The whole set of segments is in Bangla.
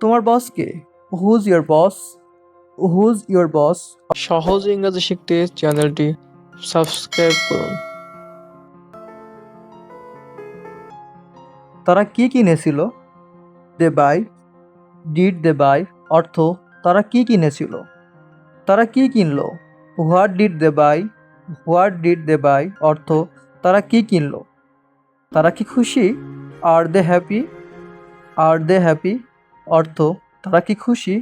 তোমার boss K? Who's your boss who's your boss সহজ ইংরেজি শিখতে চ্যানেলটি সাবস্ক্রাইব করুন। তারা কি কিনেছিল? They buy did they buy অর্থ তারা কি কিনেছিল? তারা কি কিনলো? What did they buy what did they buy অর্থ তারা কি কিনলো? তারা কি খুশি? আর দে হ্যাপি আর দে হ্যাপি অর্থ, তারা কি খুশি?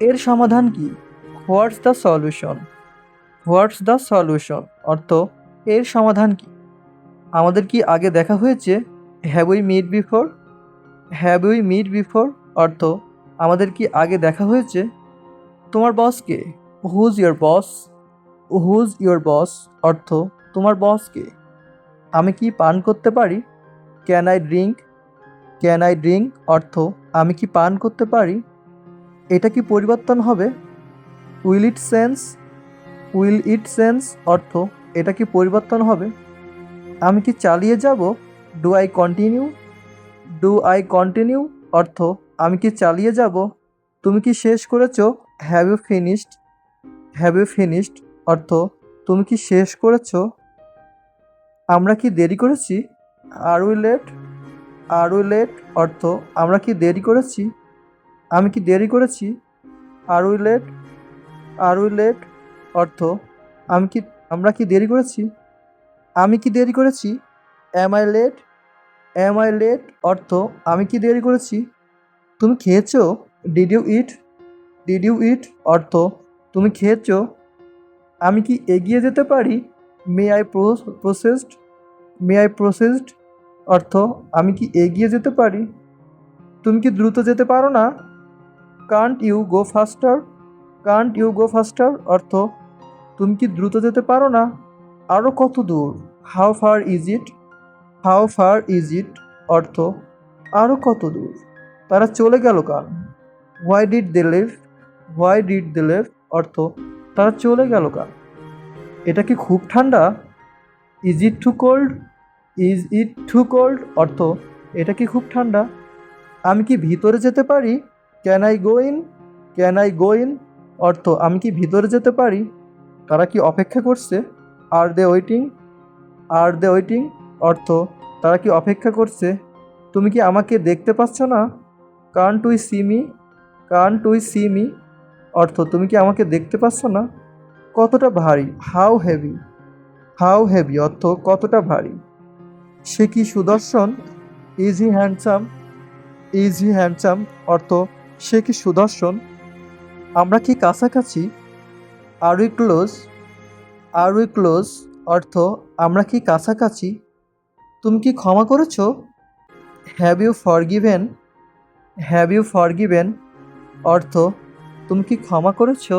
এর সমাধান কি? What's the solution what's the solution অর্থ, এর সমাধান কি? আমাদের কি আগে দেখা হয়েছে? Have we met before have we met before অর্থ, আমাদের কি আগে দেখা হয়েছে? তোমার বসকে who's your boss who's your boss অর্থ, তোমার বসকে আমি কি পান করতে পারি? Can I drink can I drink অর্থ, আমি কি পান করতে পারি? এটা কি পরিবর্তন হবে? Will it sense will it sense অর্থ, এটা কি পরিবর্তন হবে? আমি কি চালিয়ে যাব? Do I continue do I continue অর্থ, আমি কি চালিয়ে যাব? তুমি কি শেষ করেছ? Have you finished have you finished অর্থ, তুমি কি শেষ করেছ? আমরা কি দেরি করেছি? Are we late are we late অর্থ, আমরা কি দেরি করেছি? আমি কি দেরি করেছি? Are we late are we late অর্থ, আমি কি, আমরা কি দেরি করেছি? আমি কি দেরি করেছি? Am I late am I late অর্থ, আমি কি দেরি করেছি? তুমি খেয়েছো? Did you eat did you eat অর্থ, তুমি খেয়েছো? আমি কি এগিয়ে যেতে পারি? May I processed may I processed অর্থ, আমি কি এগিয়ে যেতে পারি? তুমি কি দ্রুত যেতে পারো না? Can't you go faster can't you go faster অর্থ, তুমি কি দ্রুত যেতে পারো না? আরও কত দূর? How far is it how far is it অর্থ আরও কত দূর? তারা চলে গেল কান why did they leave why did they leave অর্থ, তারা চলে গেল কান এটা কি খুব ঠান্ডা? Is it too cold is it too cold? অর্থ, এটা কি খুব ঠান্ডা? আমি কি ভিতরে যেতে পারি? Can I go in? Can I go in? অর্থ, আমি কি ভিতরে যেতে পারি? তারা কি অপেক্ষা করছে? Are they waiting? Are they waiting? অর্থ, তারা কি অপেক্ষা করছে? তুমি কি আমাকে দেখতে পাচ্ছ না? কান টুই সি মি? কান টুই সি মি? অর্থ, তুমি কি আমাকে দেখতে পাচ্ছ না? কতটা ভারী? How heavy? হাউ হেভি, অর্থ, কতটা ভারী? সে কি সুদর্শন? ইজ হ্যান্ডসাম ইজ হ্যান্ডসাম অর্থ সে কি সুদর্শন? আমরা কি কাছাকাছি? Are we close are we close অর্থ আমরা কি কাছাকাছি? তুমি কি ক্ষমা করেছ? Have you forgiven have you forgiven অর্থ তুমি কি ক্ষমা করেছ?